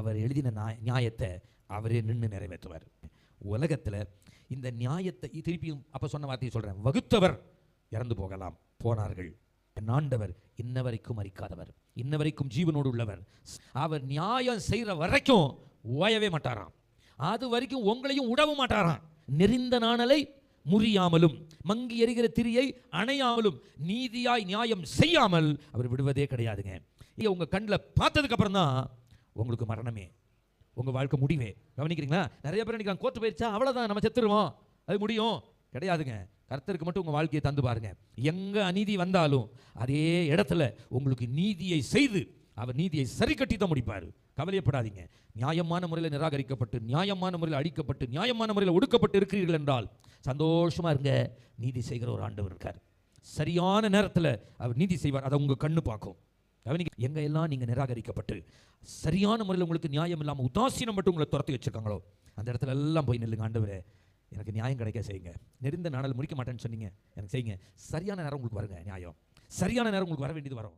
அவர் எழுதின நியாயத்தை அவரே நின்று நிறைவேற்றுவார். உலகத்தில் இந்த நியாயத்தை திருப்பியும் அப்போ சொன்ன வார்த்தையை சொல்கிறேன் வகுத்தவர் இறந்து போகலாம். போனார்கள். நாண்டவர் ஆண்டவர் இன்ன வரைக்கும் மறிக்காதவர் இன்ன வரைக்கும் ஜீவனோடு உள்ளவர். அவர் நியாயம் செய்கிற வரைக்கும் ஓயவே மாட்டாராம். அது வரைக்கும் உங்களையும் உடவும் மாட்டாராம். நெறிந்த நாணலை முறியாமலும் மங்கி எறிகிற திரியை அணையாமலும் நீதியாய் நியாயம் செய்யாமல் அவர் விடுவதே கிடையாதுங்க. இங்கே உங்கள் கண்ணில் பார்த்ததுக்கப்புறம் தான் உங்களுக்கு மரணமே. உங்கள் வாழ்க்கை முடிவே. கவனிக்கிறீங்களா? நிறைய பேர் நினைக்கிறாங்க கோர்ட்டு போயிடுச்சா அவ்வளோதான் நம்ம செத்துருவோம். அது முடியும். கிடையாதுங்க. கர்த்தருக்கு மட்டும் உங்கள் வாழ்க்கையை தந்து பாருங்க. எங்கே அநீதி வந்தாலும் அதே இடத்துல உங்களுக்கு நீதியை செய்து அவர் நீதியை சரி கட்டி தான் முடிப்பார். கவலையப்படாதீங்க. நியாயமான முறையில் நிராகரிக்கப்பட்டு நியாயமான முறையில் அடிக்கப்பட்டு நியாயமான முறையில் ஒடுக்கப்பட்டு இருக்கிறீர்கள் என்றால் சந்தோஷமா இருங்க. நீதி செய்கிற ஒரு ஆண்டவர் இருக்கார். சரியான நேரத்தில் அவர் நீதி செய்வார். அதை உங்கள் கண்ணு பார்க்கும். கவனிக்க எங்க எல்லாம் நீங்க நிராகரிக்கப்பட்டு சரியான முறையில் உங்களுக்கு நியாயம் இல்லாமல் உதாசீனம் மட்டும் உங்களை துரத்தி வச்சிருக்காங்களோ அந்த இடத்துல எல்லாம் போய் நில்லுங்க ஆண்டவரே. எனக்கு நியாயம் கிடைக்க செய்யுங்க. நெருந்த நாடல் முடிக்க மாட்டேன்னு சொன்னீங்க. எனக்கு செய்யுங்க. சரியான நேரம் உங்களுக்கு வருங்க நியாயம். சரியான நேரம் உங்களுக்கு வர வேண்டியது வரும்.